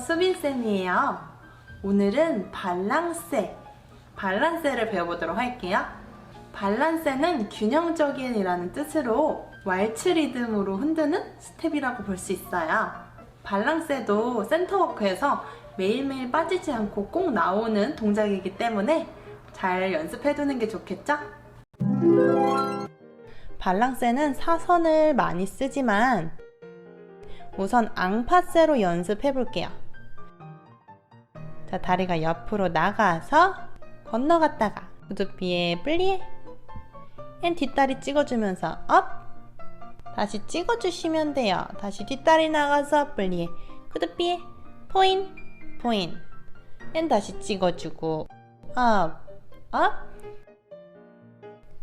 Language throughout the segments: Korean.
수빈쌤이에요. 오늘은 발랑세, 발란세를 배워보도록 할게요. 발란세는 균형적인 이라는 뜻으로 왈츠 리듬으로 흔드는 스텝이라고 볼 수 있어요. 발랑세도 센터워크에서 매일매일 빠지지 않고 꼭 나오는 동작이기 때문에 잘 연습해두는 게 좋겠죠? 발랑세는 사선을 많이 쓰지만 우선 앙파세로 연습해 볼게요. 자, 다리가 옆으로 나가서 건너갔다가 무드비에 플리에. 앤 뒷다리 찍어주면서 업! 다시 찍어주시면 돼요. 다시 뒷다리 나가서 플리에. 무드비에. 포인! 포인! 앤 다시 찍어주고 업! 업,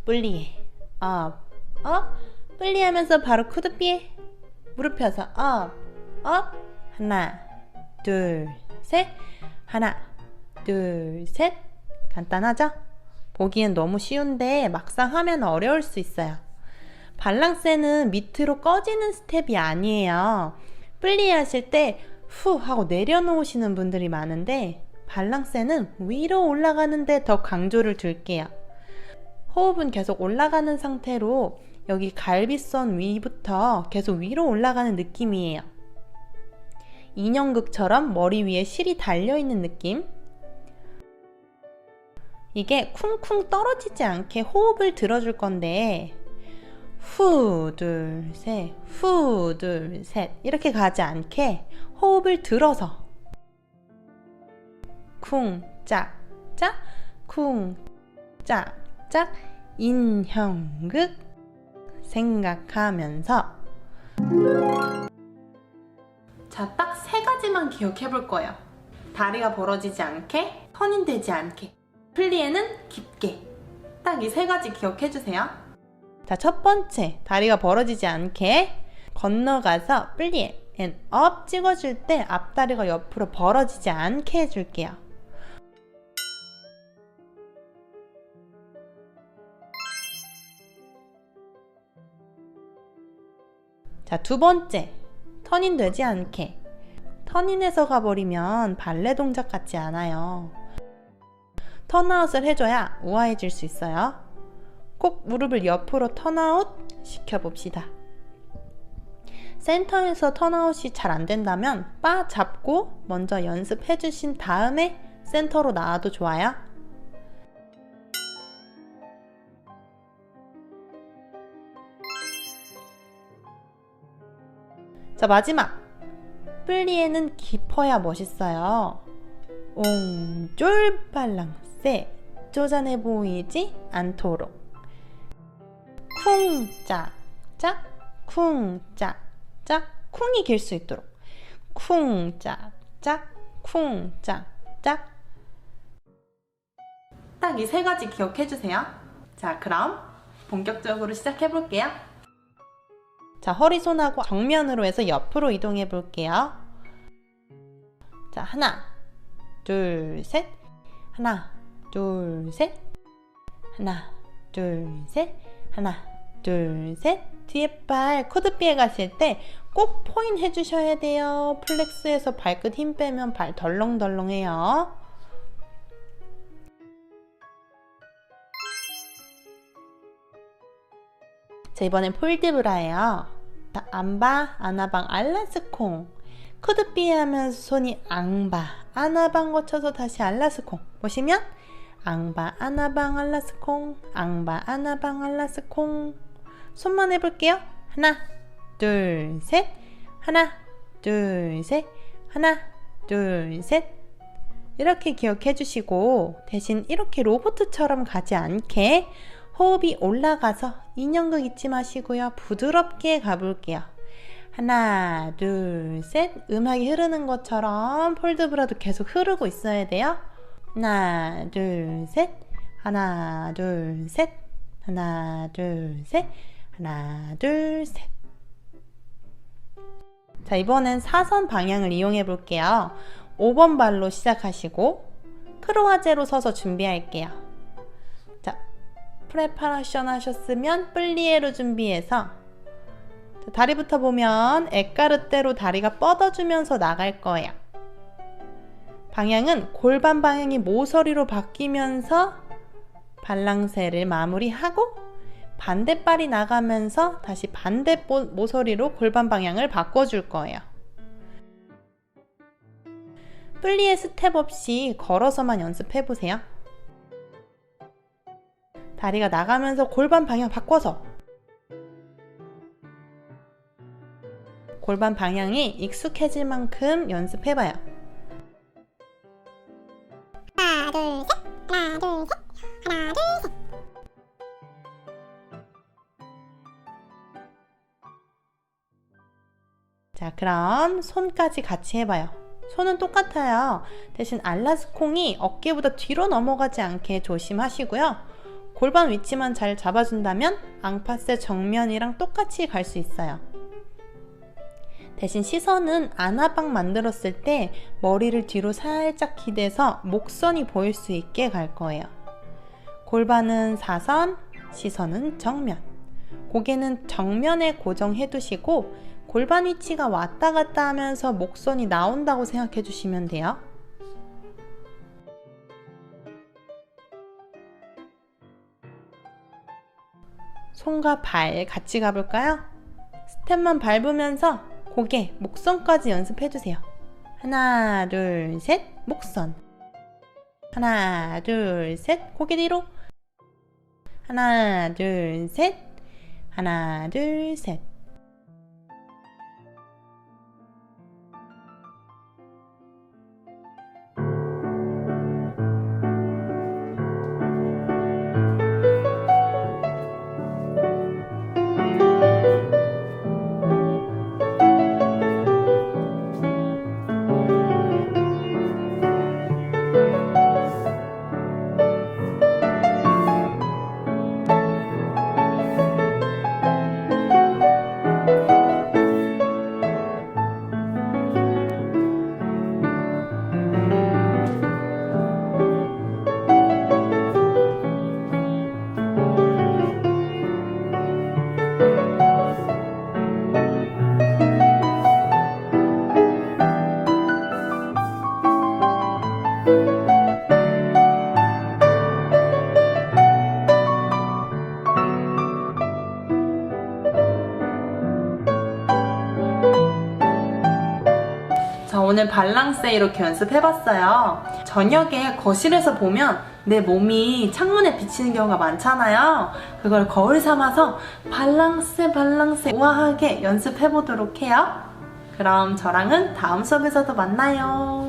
플리에. 업! 업, 플리 하면서 바로 쿠드비에 무릎 펴서 업, 업, 하나, 둘, 셋, 하나, 둘, 셋. 간단하죠? 보기엔 너무 쉬운데 막상 하면 어려울 수 있어요. 발랑세는 밑으로 꺼지는 스텝이 아니에요. 플리 하실 때 후 하고 내려놓으시는 분들이 많은데 발랑세는 위로 올라가는데 더 강조를 둘게요. 호흡은 계속 올라가는 상태로 여기 갈비선 위부터 계속 위로 올라가는 느낌이에요. 인형극처럼 머리 위에 실이 달려있는 느낌. 이게 쿵쿵 떨어지지 않게 호흡을 들어줄 건데, 후, 둘, 셋, 후, 둘, 셋. 이렇게 가지 않게 호흡을 들어서 쿵, 짝, 짝, 쿵, 짝, 짝, 인형극 생각하면서 자, 딱 세 가지만 기억해 볼 거예요. 다리가 벌어지지 않게, 선인되지 않게, 플리에는 깊게. 딱 이 세 가지 기억해 주세요. 자, 첫 번째, 다리가 벌어지지 않게 건너가서 플리에 앤업 찍어줄 때 앞다리가 옆으로 벌어지지 않게 해줄게요. 자, 두 번째. 턴인 되지 않게. 턴인해서 가버리면 발레 동작 같지 않아요. 턴아웃을 해줘야 우아해질 수 있어요. 꼭 무릎을 옆으로 턴아웃 시켜봅시다. 센터에서 턴아웃이 잘 안 된다면 바 잡고 먼저 연습해 주신 다음에 센터로 나와도 좋아요. 자, 마지막. 플리에는 깊어야 멋있어요. 옹졸 발랑세. 쪼잔해 보이지 않도록. 쿵, 짝, 짝, 쿵, 짝, 짝. 쿵이 길 수 있도록. 쿵, 짝, 짝, 쿵, 짝, 짝. 딱 이 세 가지 기억해 주세요. 자, 그럼 본격적으로 시작해 볼게요. 자, 허리손하고 정면으로 해서 옆으로 이동해 볼게요. 자, 하나, 둘, 셋. 하나, 둘, 셋. 하나, 둘, 셋. 하나, 둘, 셋. 뒤에 발 코드비에 갔을 때 꼭 포인 해주셔야 돼요. 플렉스에서 발끝 힘 빼면 발 덜렁덜렁해요. 자, 이번엔 폴드브라예요. 자, 안바, 아나방, 알라스콩. 코드비에 하면서 손이 앙바, 아나방 거쳐서 다시 알라스콩. 보시면 앙바, 아나방, 알라스콩, 앙바, 아나방, 알라스콩. 손만 해볼게요. 하나, 둘, 셋. 하나, 둘, 셋. 하나, 둘, 셋. 이렇게 기억해 주시고 대신 이렇게 로보트처럼 가지 않게 호흡이 올라가서 인형극 잊지 마시고요. 부드럽게 가볼게요. 하나, 둘, 셋. 음악이 흐르는 것처럼 폴드브라도 계속 흐르고 있어야 돼요. 하나, 둘, 셋. 하나, 둘, 셋. 하나, 둘, 셋. 하나, 둘, 셋. 자, 이번엔 사선 방향을 이용해 볼게요. 5번 발로 시작하시고 크로아제로 서서 준비할게요. 자, 프레파라션 하셨으면 플리에로 준비해서 자, 다리부터 보면 에까르떼로 다리가 뻗어주면서 나갈 거예요. 방향은 골반 방향이 모서리로 바뀌면서 발랑새를 마무리하고 반대발이 나가면서 다시 반대 모- 모서리로 골반 방향을 바꿔줄 거예요. 플리에 스텝 없이 걸어서만 연습해 보세요. 다리가 나가면서 골반 방향 바꿔서 골반 방향이 익숙해질 만큼 연습해봐요. 하나 둘 셋, 하나 둘 셋, 하나 둘 셋. 자, 그럼 손까지 같이 해봐요. 손은 똑같아요. 대신 알라스콩이 어깨보다 뒤로 넘어가지 않게 조심하시고요. 골반 위치만 잘 잡아준다면 앙파스 정면이랑 똑같이 갈 수 있어요. 대신 시선은 아나방 만들었을 때 머리를 뒤로 살짝 기대서 목선이 보일 수 있게 갈 거예요. 골반은 사선, 시선은 정면. 고개는 정면에 고정해 두시고 골반 위치가 왔다 갔다 하면서 목선이 나온다고 생각해 주시면 돼요. 손과 발 같이 가볼까요? 스텝만 밟으면서 고개, 목선까지 연습해 주세요. 하나, 둘, 셋, 목선. 하나, 둘, 셋, 고개 뒤로. 하나, 둘, 셋. 하나, 둘, 셋. 오늘 발랑세 이렇게 연습해봤어요. 저녁에 거실에서 보면 내 몸이 창문에 비치는 경우가 많잖아요. 그걸 거울 삼아서 발랑세, 발랑세 우아하게 연습해보도록 해요. 그럼 저랑은 다음 수업에서도 만나요.